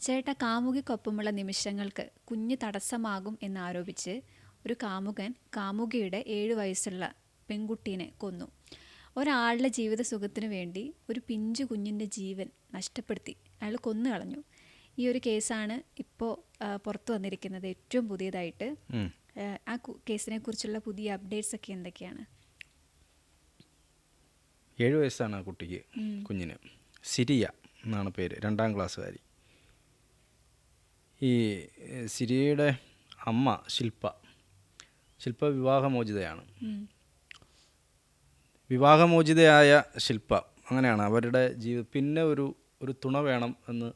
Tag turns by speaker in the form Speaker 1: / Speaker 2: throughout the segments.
Speaker 1: ചേട്ട കാമുകിക്കൊപ്പമുള്ള നിമിഷങ്ങൾക്ക് കുഞ്ഞ് തടസ്സമാകും എന്നാരോപിച്ച് ഒരു കാമുകൻ കാമുകിയുടെ ഏഴു വയസ്സുള്ള പെൺകുട്ടീനെ കൊന്നു. ഒരാളുടെ ജീവിത സുഖത്തിനു വേണ്ടി ഒരു പിഞ്ചു കുഞ്ഞിന്റെ ജീവൻ നഷ്ടപ്പെടുത്തി. അയാൾ കൊന്നു കളഞ്ഞു ഈ ഒരു കേസാണ് ഇപ്പോൾ പുറത്തു വന്നിരിക്കുന്നത്. ഏറ്റവും പുതിയതായിട്ട്. ആ, കേസിനെ കുറിച്ചുള്ള പുതിയ അപ്ഡേറ്റ്സ് ഒക്കെ എന്തൊക്കെയാണ്?
Speaker 2: ഏഴ് വയസ്സാണ് ആ കുട്ടിക്ക് കുഞ്ഞിന്. സിരിയ എന്നാണ് പേര്. രണ്ടാം ക്ലാസ്സുകാരി. ഈ സിരിയുടെ അമ്മ ശില്പ ശില്പ വിവാഹമോചിതയാണ്. വിവാഹമോചിതയായ ശില്പ അങ്ങനെയാണ് അവരുടെ ജീവി പിന്നെ ഒരു ഒരു തുണ വേണം എന്ന്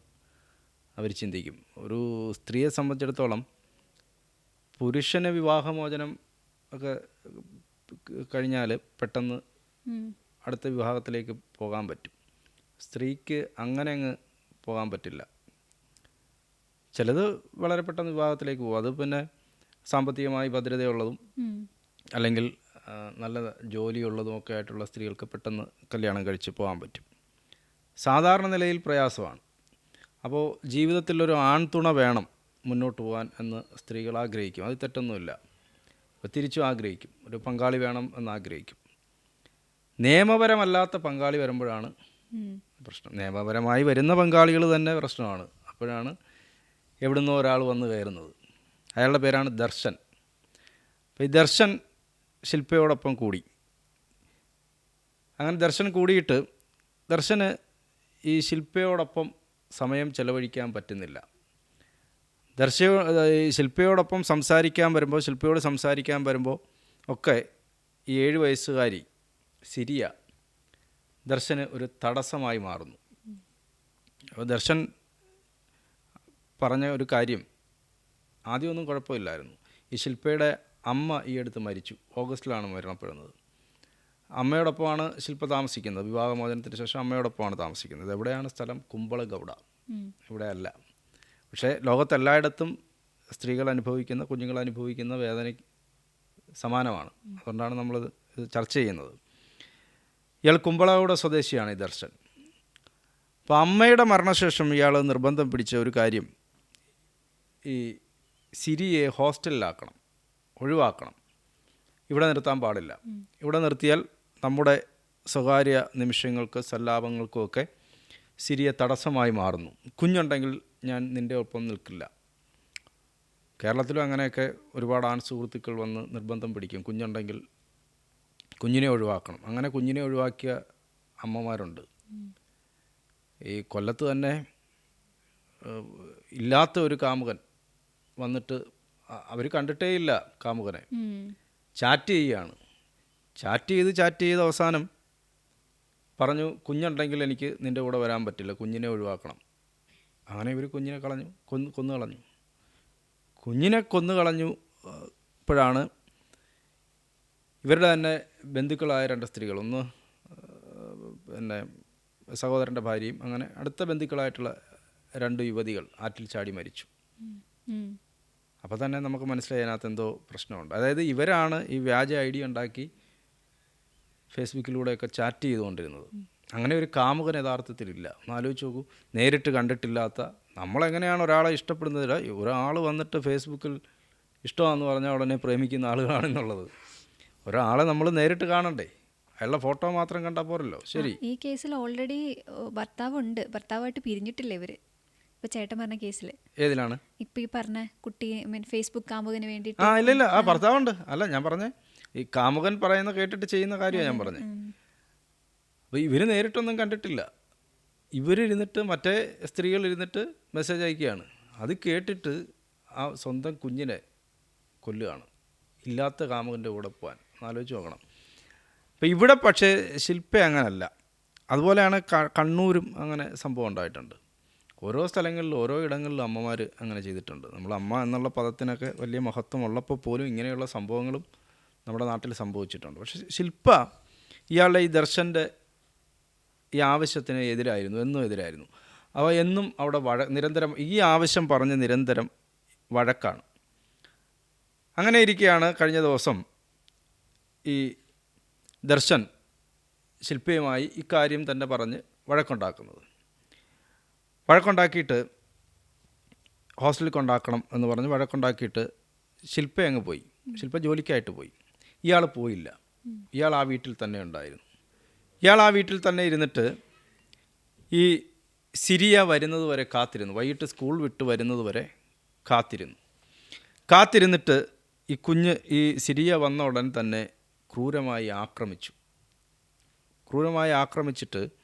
Speaker 2: അവർ ചിന്തിക്കും. ഒരു സ്ത്രീയെ സംബന്ധിച്ചിടത്തോളം പുരുഷന് വിവാഹമോചനം ഒക്കെ കഴിഞ്ഞാൽ പെട്ടെന്ന് അടുത്ത വിവാഹത്തിലേക്ക് പോകാൻ പറ്റും. സ്ത്രീക്ക് അങ്ങനെ അങ്ങ് പോകാൻ പറ്റില്ല. ചിലത് വളരെ പെട്ടെന്ന് വിവാഹത്തിലേക്ക് പോകും. അത് പിന്നെ സാമ്പത്തികമായി ഭദ്രതയുള്ളതും അല്ലെങ്കിൽ നല്ല ജോലിയുള്ളതും ഒക്കെ ആയിട്ടുള്ള സ്ത്രീകൾക്ക് പെട്ടെന്ന് കല്യാണം കഴിച്ച് പോകാൻ പറ്റും. സാധാരണ നിലയിൽ പ്രയാസമാണ്. അപ്പോൾ ജീവിതത്തിലൊരു ആൺതുണ വേണം മുന്നോട്ട് പോകാൻ എന്ന് സ്ത്രീകൾ ആഗ്രഹിക്കും. അത് തെറ്റൊന്നുമില്ല. അപ്പോൾ തിരിച്ചും ആഗ്രഹിക്കും. ഒരു പങ്കാളി വേണം എന്ന് ആഗ്രഹിക്കും. നിയമപരമല്ലാത്ത പങ്കാളി വരുമ്പോഴാണ് പ്രശ്നം. നിയമപരമായി വരുന്ന പങ്കാളികൾ തന്നെ പ്രശ്നമാണ്. അപ്പോഴാണ് എവിടുന്നോ ഒരാൾ വന്ന് കയറുന്നത്. അയാളുടെ പേരാണ് ദർശൻ. അപ്പോൾ ഈ ദർശൻ ശില്പയോടൊപ്പം കൂടി. അങ്ങനെ ദർശൻ കൂടിയിട്ട് ദർശന് ഈ ശില്പയോടൊപ്പം സമയം ചെലവഴിക്കാൻ പറ്റുന്നില്ല. ദർശയോ ഈ ശില്പയോടൊപ്പം സംസാരിക്കാൻ വരുമ്പോൾ ശില്പയോട് സംസാരിക്കാൻ വരുമ്പോൾ ഒക്കെ ഈ ഏഴ് വയസ്സുകാരി സിരിയ ദർശന് ഒരു തടസ്സമായി മാറുന്നു. അപ്പോൾ ദർശൻ പറഞ്ഞ ഒരു കാര്യം ആദ്യമൊന്നും കുഴപ്പമില്ലായിരുന്നു. ഈ ശില്പയുടെ അമ്മ ഈ അടുത്ത് മരിച്ചു. ഓഗസ്റ്റിലാണ് മരണപ്പെടുന്നത്. അമ്മയോടൊപ്പമാണ് ശില്പ താമസിക്കുന്നത്. വിവാഹമോചനത്തിന് ശേഷം അമ്മയോടൊപ്പമാണ് താമസിക്കുന്നത്. എവിടെയാണ് സ്ഥലം? കുമ്പളഗൗഡ. ഇവിടെയല്ല. പക്ഷേ ലോകത്തെല്ലായിടത്തും സ്ത്രീകൾ അനുഭവിക്കുന്ന കുഞ്ഞുങ്ങൾ അനുഭവിക്കുന്ന വേദന സമാനമാണ്. അതുകൊണ്ടാണ് നമ്മൾ ഇത് ചർച്ച ചെയ്യുന്നത്. ഇയാൾ കുമ്പളഗൗഡ സ്വദേശിയാണ് ഈ ദർശൻ. അപ്പോൾ അമ്മയുടെ മരണശേഷം ഇയാൾ നിർബന്ധം പിടിച്ച ഒരു കാര്യം ഈ സിരിയെ ഹോസ്റ്റലിലാക്കണം ഒഴിവാക്കണം. ഇവിടെ നിർത്താൻ പാടില്ല. ഇവിടെ നിർത്തിയാൽ നമ്മുടെ സ്വകാര്യ നിമിഷങ്ങൾക്ക് സല്ലാപങ്ങൾക്കുമൊക്കെ സിരിയെ തടസ്സമായി മാറുന്നു. കുഞ്ഞുണ്ടെങ്കിൽ ഞാൻ നിന്റെ ഒപ്പം നിൽക്കില്ല. കേരളത്തിലും അങ്ങനെയൊക്കെ ഒരുപാട് ആൺ സുഹൃത്തുക്കൾ വന്ന് നിർബന്ധം പിടിക്കും. കുഞ്ഞുണ്ടെങ്കിൽ കുഞ്ഞിനെ ഒഴിവാക്കണം. അങ്ങനെ കുഞ്ഞിനെ ഒഴിവാക്കിയ അമ്മമാരുണ്ട്. ഈ കൊല്ലത്ത് തന്നെ ഇല്ലാത്ത ഒരു കാമുകൻ വന്നിട്ട് അവർ കണ്ടിട്ടേ ഇല്ല
Speaker 1: കാമുകനെ.
Speaker 2: ചാറ്റ് ചെയ്യുകയാണ് ചാറ്റ് ചെയ്ത് ചാറ്റ് ചെയ്ത് അവസാനം പറഞ്ഞു കുഞ്ഞുണ്ടെങ്കിൽ എനിക്ക് നിന്റെ കൂടെ വരാൻ പറ്റില്ല കുഞ്ഞിനെ ഒഴിവാക്കണം. അങ്ങനെ ഇവർ കുഞ്ഞിനെ കളഞ്ഞു കൊന്ന് കൊന്നു കളഞ്ഞു. കുഞ്ഞിനെ കൊന്നു കളഞ്ഞു ഇപ്പോഴാണ് ഇവരുടെ തന്നെ ബന്ധുക്കളായ രണ്ട് സ്ത്രീകൾ. ഒന്ന് പിന്നെ സഹോദരന്റെ ഭാര്യയും അങ്ങനെ അടുത്ത ബന്ധുക്കളായിട്ടുള്ള രണ്ട് യുവതികൾ ആറ്റിൽ ചാടി മരിച്ചു. അപ്പോൾ തന്നെ നമുക്ക് മനസ്സിലായി അതിനകത്ത് എന്തോ പ്രശ്നമുണ്ട്. അതായത് ഇവരാണ് ഈ വ്യാജ ഐ ഡി ഉണ്ടാക്കി ഫേസ്ബുക്കിലൂടെയൊക്കെ ചാറ്റ് ചെയ്തുകൊണ്ടിരുന്നത്. അങ്ങനെ ഒരു കാമുകൻ യഥാർത്ഥത്തിലില്ല ഒന്ന് ആലോചിച്ച് നോക്കൂ. നേരിട്ട് കണ്ടിട്ടില്ലാത്ത നമ്മളെങ്ങനെയാണ് ഒരാളെ ഇഷ്ടപ്പെടുന്നത്? ഒരാൾ വന്നിട്ട് ഫേസ്ബുക്കിൽ ഇഷ്ടമാണെന്ന് പറഞ്ഞാൽ ഉടനെ പ്രേമിക്കുന്ന ആളുകളാണെന്നുള്ളത്. ഒരാളെ നമ്മൾ നേരിട്ട് കാണണ്ടേ? അയാളുടെ ഫോട്ടോ മാത്രം കണ്ടാൽ പോരല്ലോ. ശരി.
Speaker 1: ഈ കേസിൽ ഓൾറെഡി ഭർത്താവുണ്ട്. ഭർത്താവായിട്ട് പിരിഞ്ഞിട്ടില്ല ഇവർ. ഇപ്പൊ ചേട്ടൻ പറഞ്ഞ കേസിൽ
Speaker 2: ഏതിലാണ്?
Speaker 1: ഇപ്പൊ ഈ പറഞ്ഞ കുട്ടി ഫേസ്ബുക്ക് കാമുകന് വേണ്ടിട്ട്
Speaker 2: ആ ഇല്ല ഇല്ല. ആ ഭർത്താവുണ്ട്. അല്ല ഞാൻ പറഞ്ഞേ ഈ കാമുകൻ പറയുന്ന കേട്ടിട്ട് ചെയ്യുന്ന കാര്യമാണ് ഞാൻ പറഞ്ഞത്
Speaker 1: അപ്പൊ
Speaker 2: അപ്പോൾ ഇവർ നേരിട്ടൊന്നും കണ്ടിട്ടില്ല. ഇവരിരുന്നിട്ട് മറ്റേ സ്ത്രീകൾ ഇരുന്നിട്ട് മെസ്സേജ് അയക്കുകയാണ്. അത് കേട്ടിട്ട് ആ സ്വന്തം കുഞ്ഞിനെ കൊല്ലുകയാണ്. ഇല്ലാത്ത കാമുകന്റെ കൂടെ പോകാൻ ആലോചിച്ച് നോക്കണം. അപ്പോൾ ഇവിടെ പക്ഷേ ശില്പ അങ്ങനല്ല. അതുപോലെയാണ് കണ്ണൂരും അങ്ങനെ സംഭവം ഉണ്ടായിട്ടുണ്ട്. ഓരോ സ്ഥലങ്ങളിലും ഓരോ ഇടങ്ങളിലും അമ്മമാർ അങ്ങനെ ചെയ്തിട്ടുണ്ട്. നമ്മൾ അമ്മ എന്നുള്ള പദത്തിനൊക്കെ വലിയ മഹത്വം ഉള്ളപ്പോൾ പോലും ഇങ്ങനെയുള്ള സംഭവങ്ങളും നമ്മുടെ നാട്ടിൽ സംഭവിച്ചിട്ടുണ്ട്. പക്ഷേ ശില്പ ഇയാളുടെ ഈ ദർശന്റെ ഈ ആവശ്യത്തിന് എതിരായിരുന്നു എന്നും എതിരായിരുന്നു. അവ എന്നും അവിടെ വഴ നിരന്തരം ഈ ആവശ്യം പറഞ്ഞ് നിരന്തരം വഴക്കാണ്. അങ്ങനെ ഇരിക്കുകയാണ് കഴിഞ്ഞ ദിവസം ഈ ദർശൻ ശില്പയുമായി ഇക്കാര്യം തന്നെ പറഞ്ഞ് വഴക്കുണ്ടാക്കുന്നത്. വഴക്കുണ്ടാക്കിയിട്ട് ഹോസ്റ്റലിൽ കൊണ്ടാക്കണം എന്ന് പറഞ്ഞ് വഴക്കുണ്ടാക്കിയിട്ട് ശില്പ അങ്ങ് പോയി. ശില്പ ജോലിക്കായിട്ട് പോയി. ഇയാൾ പോയില്ല. ഇയാൾ ആ വീട്ടിൽ തന്നെ ഉണ്ടായിരുന്നു. ഇയാൾ ആ വീട്ടിൽ തന്നെ ഇരുന്നിട്ട് ഈ സിരിയ വരുന്നത് വരെ കാത്തിരുന്നു. വൈകിട്ട് സ്കൂൾ വിട്ട് വരുന്നത് വരെ കാത്തിരുന്നു. കാത്തിരുന്നിട്ട് ഈ കുഞ്ഞ് ഈ സിരിയ വന്ന ഉടൻ തന്നെ ക്രൂരമായി ആക്രമിച്ചു. ക്രൂരമായി ആക്രമിച്ചിട്ട്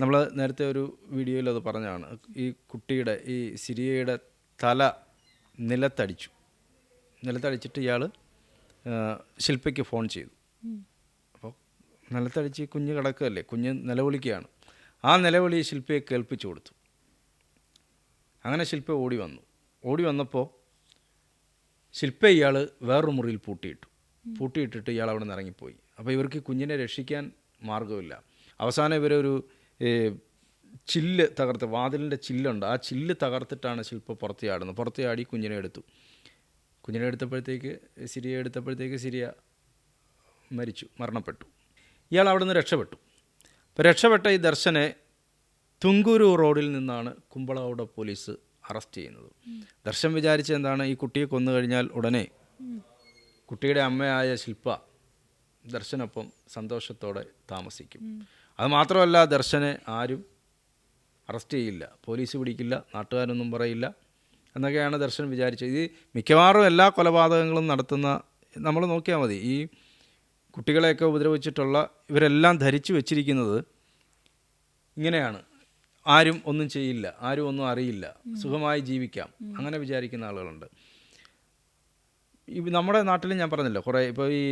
Speaker 2: നമ്മൾ നേരത്തെ ഒരു വീഡിയോയിൽ അത് പറഞ്ഞാണ് ഈ കുട്ടിയുടെ ഈ സിരിയയുടെ തല നിലത്തടിച്ചു. നിലത്തടിച്ചിട്ട് ഇയാൾ ശില്പയ്ക്ക് ഫോൺ ചെയ്തു. അപ്പോൾ നിലത്തടിച്ച് കുഞ്ഞ് കിടക്കുകയല്ലേ? കുഞ്ഞ് നിലവിളിക്കുകയാണ്. ആ നിലവിളി ശില്പയെ കേൾപ്പിച്ചു കൊടുത്തു. അങ്ങനെ ശില്പ ഓടി വന്നു. ഓടി വന്നപ്പോൾ ശില്പ ഇയാൾ വേറൊരു മുറിയിൽ പൂട്ടിയിട്ടു. പൂട്ടിയിട്ടിട്ട് ഇയാൾ അവിടെ നിന്ന് ഇറങ്ങിപ്പോയി. അപ്പോൾ ഇവർക്ക് കുഞ്ഞിനെ രക്ഷിക്കാൻ മാർഗമില്ല അവസാനം ഇവരൊരു ചില്ല് തകർത്ത് വാതിലിന്റെ ചില്ലുണ്ട്. ആ ചില്ല് തകർത്തിട്ടാണ് ശില്പ പുറത്ത് പുറത്തിയാടി കുഞ്ഞിനെ എടുത്തു. കുഞ്ഞിനെ എടുത്തപ്പോഴത്തേക്ക് സിരിയ എടുത്തപ്പോഴത്തേക്ക് സിരിയ മരിച്ചു മരണപ്പെട്ടു. ഇയാൾ അവിടെ നിന്ന് രക്ഷപ്പെട്ടു. അപ്പോൾ രക്ഷപ്പെട്ട ഈ ദർശനെ തുങ്കൂരു റോഡിൽ നിന്നാണ് കുമ്പളവട പോലീസ് അറസ്റ്റ് ചെയ്യുന്നത്. ദർശൻ വിചാരിച്ച എന്താണ് ഈ കുട്ടിയെ കൊന്നു കഴിഞ്ഞാൽ ഉടനെ കുട്ടിയുടെ അമ്മയായ ശില്പ ദർശനൊപ്പം സന്തോഷത്തോടെ താമസിക്കും. അത് മാത്രമല്ല ദർശനെ ആരും അറസ്റ്റ് ചെയ്യില്ല. പോലീസ് പിടിക്കില്ല നാട്ടുകാരൊന്നും പറയില്ല എന്നൊക്കെയാണ് ദർശൻ വിചാരിച്ചത്. ഇത് മിക്കവാറും എല്ലാ കൊലപാതകങ്ങളും നടത്തുന്ന നമ്മൾ നോക്കിയാൽ മതി. ഈ കുട്ടികളെയൊക്കെ ഉപദ്രവിച്ചിട്ടുള്ള ഇവരെല്ലാം ധരിച്ചു വെച്ചിരിക്കുന്നത് ഇങ്ങനെയാണ്. ആരും ഒന്നും ചെയ്യില്ല ആരും ഒന്നും അറിയില്ല സുഖമായി ജീവിക്കാം അങ്ങനെ വിചാരിക്കുന്ന ആളുകളുണ്ട്. ഈ നമ്മുടെ നാട്ടിൽ ഞാൻ പറഞ്ഞില്ല കുറേ ഇപ്പോൾ ഈ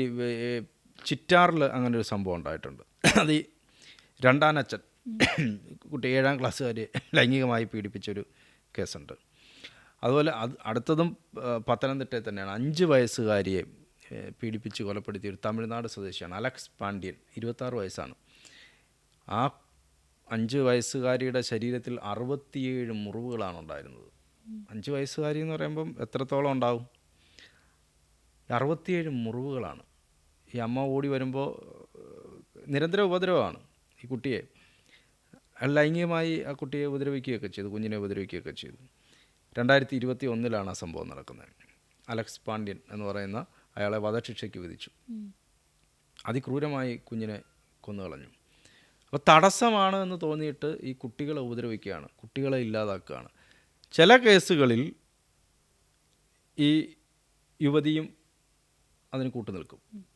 Speaker 2: ചിറ്റാറിൽ അങ്ങനെ ഒരു സംഭവം ഉണ്ടായിട്ടുണ്ട്. അത് രണ്ടാനച്ഛൻ കുട്ടി ഏഴാം വരെ ലൈംഗികമായി പീഡിപ്പിച്ചൊരു കേസുണ്ട്. അതുപോലെ അത് അടുത്തതും പത്തനംതിട്ടയിൽ തന്നെയാണ്. അഞ്ച് വയസ്സുകാരിയെ പീഡിപ്പിച്ച് കൊലപ്പെടുത്തിയ ഒരു തമിഴ്നാട് സ്വദേശിയാണ് അലക്സ് പാണ്ഡ്യൻ ഇരുപത്താറ് വയസ്സാണ്. ആ അഞ്ച് വയസ്സുകാരിയുടെ ശരീരത്തിൽ അറുപത്തിയേഴ് മുറിവുകളാണ് ഉണ്ടായിരുന്നത്. അഞ്ച് വയസ്സുകാരി എന്ന് പറയുമ്പം എത്രത്തോളം ഉണ്ടാവും? അറുപത്തിയേഴ് മുറിവുകളാണ്. ഈ അമ്മ ഓടി വരുമ്പോൾ നിരന്തര ഉപദ്രവമാണ്. ഈ കുട്ടിയെ ലൈംഗികമായി ആ കുട്ടിയെ ഉപദ്രവിക്കുകയൊക്കെ ചെയ്തു കുഞ്ഞിനെ ഉപദ്രവിക്കുകയൊക്കെ ചെയ്തു. രണ്ടായിരത്തി ഇരുപത്തി ഒന്നിലാണ് ആ സംഭവം നടക്കുന്നത്. അലക്സ് പാണ്ഡ്യൻ എന്ന് പറയുന്ന അയാളെ വധശിക്ഷയ്ക്ക് വിധിച്ചു. അതിക്രൂരമായി കുഞ്ഞിനെ കൊന്നുകളഞ്ഞു. അപ്പോൾ തടസ്സമാണ് എന്ന് തോന്നിയിട്ട് ഈ കുട്ടികളെ ഉപദ്രവിക്കുകയാണ് കുട്ടികളെ ഇല്ലാതാക്കുകയാണ്. ചില കേസുകളിൽ ഈ യുവതിയും അതിന് കൂട്ടുനിൽക്കും.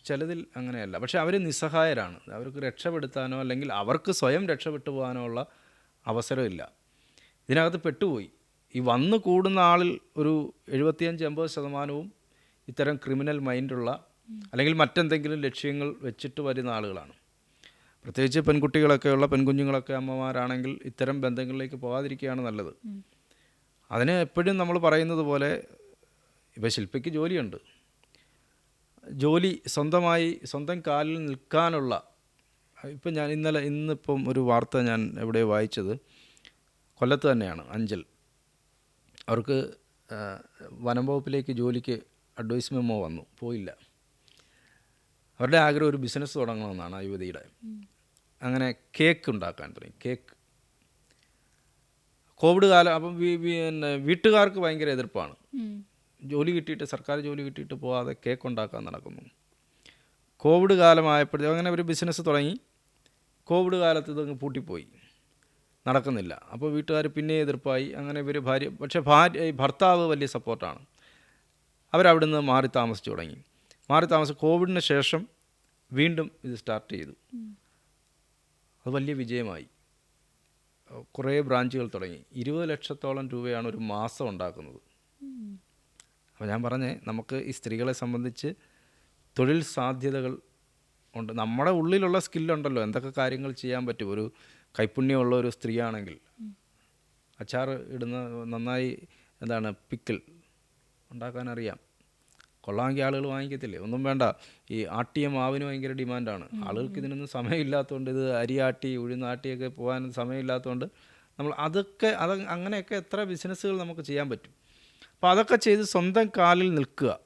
Speaker 2: ചിലതിൽ അങ്ങനെയല്ല. പക്ഷെ അവർ നിസ്സഹായരാണ്. അവർക്ക് രക്ഷപ്പെടുത്താനോ അല്ലെങ്കിൽ അവർക്ക് സ്വയം രക്ഷപ്പെട്ടു പോകാനോ ഉള്ള അവസരമില്ല ഇതിനകത്ത് പെട്ടുപോയി. ഈ വന്നു കൂടുന്ന ആളിൽ ഒരു എഴുപത്തിയഞ്ച് എൺപത് ശതമാനവും ഇത്തരം ക്രിമിനൽ മൈൻഡുള്ള അല്ലെങ്കിൽ മറ്റെന്തെങ്കിലും ലക്ഷ്യങ്ങൾ വെച്ചിട്ട് വരുന്ന ആളുകളാണ്. പ്രത്യേകിച്ച് പെൺകുട്ടികളൊക്കെയുള്ള പെൺകുഞ്ഞുങ്ങളൊക്കെ അമ്മമാരാണെങ്കിൽ ഇത്തരം ബന്ധങ്ങളിലേക്ക് പോകാതിരിക്കുകയാണ് നല്ലത്. അതിന് എപ്പോഴും നമ്മൾ പറയുന്നത് പോലെ ഇപ്പോൾ ശില്പയ്ക്ക് ജോലിയുണ്ട്. ജോലി സ്വന്തമായി സ്വന്തം കാലിൽ നിൽക്കാനുള്ള ഇപ്പം ഞാൻ ഇന്നലെ ഇന്നിപ്പം ഒരു വാർത്ത ഞാൻ എവിടെ വായിച്ചത്? കൊല്ലത്ത് തന്നെയാണ് അഞ്ചൽ. അവർക്ക് വനം വകുപ്പിലേക്ക് ജോലിക്ക് അഡ്വൈസ് മെമ്മോ വന്നു പോയില്ല. അവരുടെ ആഗ്രഹം ഒരു ബിസിനസ് തുടങ്ങണമെന്നാണ് ആ യുവതിയുടെ. അങ്ങനെ കേക്ക് ഉണ്ടാക്കാൻ തുടങ്ങി കേക്ക്. കോവിഡ് കാലം അപ്പം പിന്നെ വീട്ടുകാർക്ക് ഭയങ്കര എതിർപ്പാണ്. ജോലി കിട്ടിയിട്ട് സർക്കാർ ജോലി കിട്ടിയിട്ട് പോകാതെ കേക്ക് ഉണ്ടാക്കാൻ നടക്കുന്നു. കോവിഡ് കാലമായപ്പോഴത്തേക്കും അങ്ങനെ ഒരു ബിസിനസ് തുടങ്ങി. കോവിഡ് കാലത്ത് ഇതങ്ങ് പൂട്ടിപ്പോയി. നടക്കുന്നില്ല. അപ്പോൾ വീട്ടുകാർ പിന്നെ എതിർപ്പായി. അങ്ങനെ ഇവർ ഭാര്യ പക്ഷേ ഭാര്യ ഭർത്താവ് വലിയ സപ്പോർട്ടാണ് അവരവിടെ നിന്ന് മാറി താമസിച്ചു തുടങ്ങി. മാറി താമസം കോവിഡിന് ശേഷം വീണ്ടും ഇത് സ്റ്റാർട്ട് ചെയ്തു. അത് വലിയ വിജയമായി. കുറേ ബ്രാഞ്ചുകൾ തുടങ്ങി. ഇരുപത് ലക്ഷത്തോളം രൂപയാണ് ഒരു മാസം ഉണ്ടാക്കുന്നത്. അപ്പോൾ ഞാൻ പറഞ്ഞേ നമുക്ക് ഈ സ്ത്രീകളെ സംബന്ധിച്ച് തൊഴിൽ സാധ്യതകൾ ഉണ്ട്. നമ്മുടെ ഉള്ളിലുള്ള സ്കില്ലുണ്ടല്ലോ എന്തൊക്കെ കാര്യങ്ങൾ ചെയ്യാൻ പറ്റും. ഒരു കൈപ്പുണ്യമുള്ള ഒരു സ്ത്രീയാണെങ്കിൽ അച്ചാർ ഇടുന്ന നന്നായി എന്താണ് പിക്കിൾ ഉണ്ടാക്കാൻ അറിയാം. കൊള്ളാമെങ്കിൽ ആളുകൾ വാങ്ങിക്കത്തില്ലേ? ഒന്നും വേണ്ട. ഈ ആട്ടിയ മാവിന് ഭയങ്കര ഡിമാൻഡാണ്. ആളുകൾക്ക് ഇതിനൊന്നും സമയമില്ലാത്തതുകൊണ്ട് ഇത് അരി ആട്ടി ഉഴുന്നാട്ടിയൊക്കെ പോകാൻ സമയമില്ലാത്തതുകൊണ്ട് നമ്മൾ അതൊക്കെ അത് അങ്ങനെയൊക്കെ എത്ര ബിസിനസ്സുകൾ നമുക്ക് ചെയ്യാൻ പറ്റും. അപ്പോൾ അതൊക്കെ ചെയ്ത് സ്വന്തം കാലിൽ നിൽക്കുക.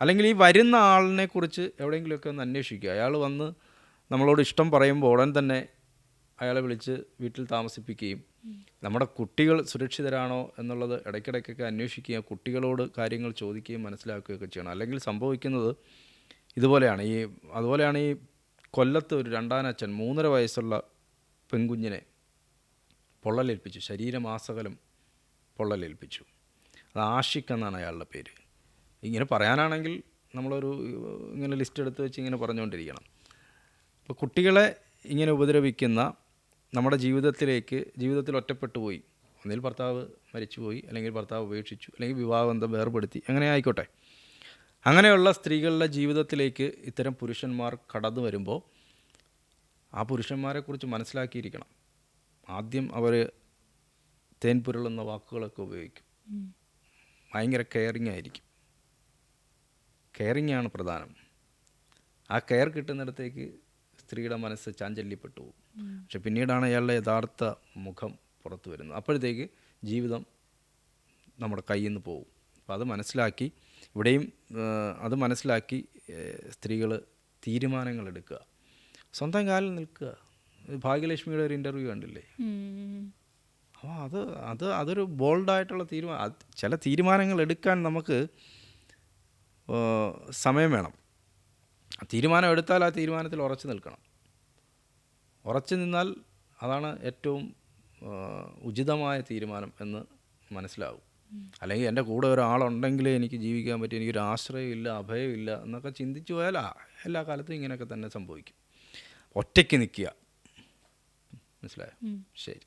Speaker 2: അല്ലെങ്കിൽ ഈ വരുന്ന ആളിനെ കുറിച്ച് എവിടെയെങ്കിലുമൊക്കെ ഒന്ന് അന്വേഷിക്കുക. അയാൾ വന്ന് നമ്മളോട് ഇഷ്ടം പറയുമ്പോൾ ഉടൻ തന്നെ അയാളെ വിളിച്ച് വീട്ടിൽ താമസിപ്പിക്കുകയും നമ്മുടെ കുട്ടികൾ സുരക്ഷിതരാണോ എന്നുള്ളത് ഇടയ്ക്കിടയ്ക്കൊക്കെ അന്വേഷിക്കുകയും കുട്ടികളോട് കാര്യങ്ങൾ ചോദിക്കുകയും മനസ്സിലാക്കുകയൊക്കെ ചെയ്യണം. അല്ലെങ്കിൽ സംഭവിക്കുന്നത് ഇതുപോലെയാണ്. ഈ അതുപോലെയാണ് ഈ കൊല്ലത്ത് ഒരു രണ്ടാനച്ഛൻ മൂന്നര വയസ്സുള്ള പെൺകുഞ്ഞിനെ പൊള്ളലേൽപ്പിച്ചു. ശരീരമാസകലം പൊള്ളലേൽപ്പിച്ചു. ആഷിഖ് എന്നാണ് അയാളുടെ പേര്. ഇങ്ങനെ പറയാനാണെങ്കിൽ നമ്മളൊരു ഇങ്ങനെ ലിസ്റ്റ് എടുത്ത് വെച്ച് ഇങ്ങനെ പറഞ്ഞുകൊണ്ടിരിക്കണം. അപ്പോൾ കുട്ടികളെ ഇങ്ങനെ ഉപദ്രവിക്കുന്ന നമ്മുടെ ജീവിതത്തിലേക്ക് ജീവിതത്തിൽ ഒറ്റപ്പെട്ടു പോയി. ഒന്നിൽ ഭർത്താവ് മരിച്ചുപോയി അല്ലെങ്കിൽ ഭർത്താവ് ഉപേക്ഷിച്ചു അല്ലെങ്കിൽ വിവാഹബന്ധം വേർപെടുത്തി അങ്ങനെ ആയിക്കോട്ടെ. അങ്ങനെയുള്ള സ്ത്രീകളുടെ ജീവിതത്തിലേക്ക് ഇത്തരം പുരുഷന്മാർ കടന്നു വരുമ്പോൾ ആ പുരുഷന്മാരെക്കുറിച്ച് മനസ്സിലാക്കിയിരിക്കണം. ആദ്യം അവർ തേൻപുരളുന്ന വാക്കുകളൊക്കെ ഉപയോഗിക്കും. ഭയങ്കര കെയറിങ് ആയിരിക്കും. കെയറിങ് ആണ് പ്രധാനം. ആ കെയർ കിട്ടുന്നിടത്തേക്ക് സ്ത്രീയുടെ മനസ്സ് ചാഞ്ചല്യപ്പെട്ടു പോകും. പക്ഷെ പിന്നീടാണ് അയാളുടെ യഥാർത്ഥ മുഖം പുറത്തു വരുന്നത്. അപ്പോഴത്തേക്ക് ജീവിതം നമ്മുടെ കയ്യിൽ നിന്ന് പോകും. അപ്പോൾ അത് മനസ്സിലാക്കി ഇവിടെയും അത് മനസ്സിലാക്കി സ്ത്രീകൾ തീരുമാനങ്ങൾ എടുക്കുക. സ്വന്തം കാലിൽ നിൽക്കുക. ഭാഗ്യലക്ഷ്മിയുടെ ഒരു ഇന്റർവ്യൂ കണ്ടില്ലേ. അപ്പോൾ അത് അത് അതൊരു ബോൾഡായിട്ടുള്ള തീരുമാനം ചില തീരുമാനങ്ങൾ എടുക്കാൻ നമുക്ക് സമയം വേണം. തീരുമാനം എടുത്താൽ ആ തീരുമാനത്തിൽ ഉറച്ചു നിൽക്കണം. ഉറച്ചു നിന്നാൽ അതാണ് ഏറ്റവും ഉചിതമായ തീരുമാനം എന്ന് മനസ്സിലാവും. അല്ലെങ്കിൽ എന്റെ കൂടെ ഒരാളുണ്ടെങ്കിലേ എനിക്ക് ജീവിക്കാൻ പറ്റും എനിക്കൊരു ആശ്രയമില്ല അഭയമില്ല എന്നൊക്കെ ചിന്തിച്ചു പോയാൽ ആ, എല്ലാ കാലത്തും ഇങ്ങനെയൊക്കെ തന്നെ സംഭവിക്കും. ഒറ്റയ്ക്ക് നിൽക്കുക. മനസ്സിലായോ? ശരി.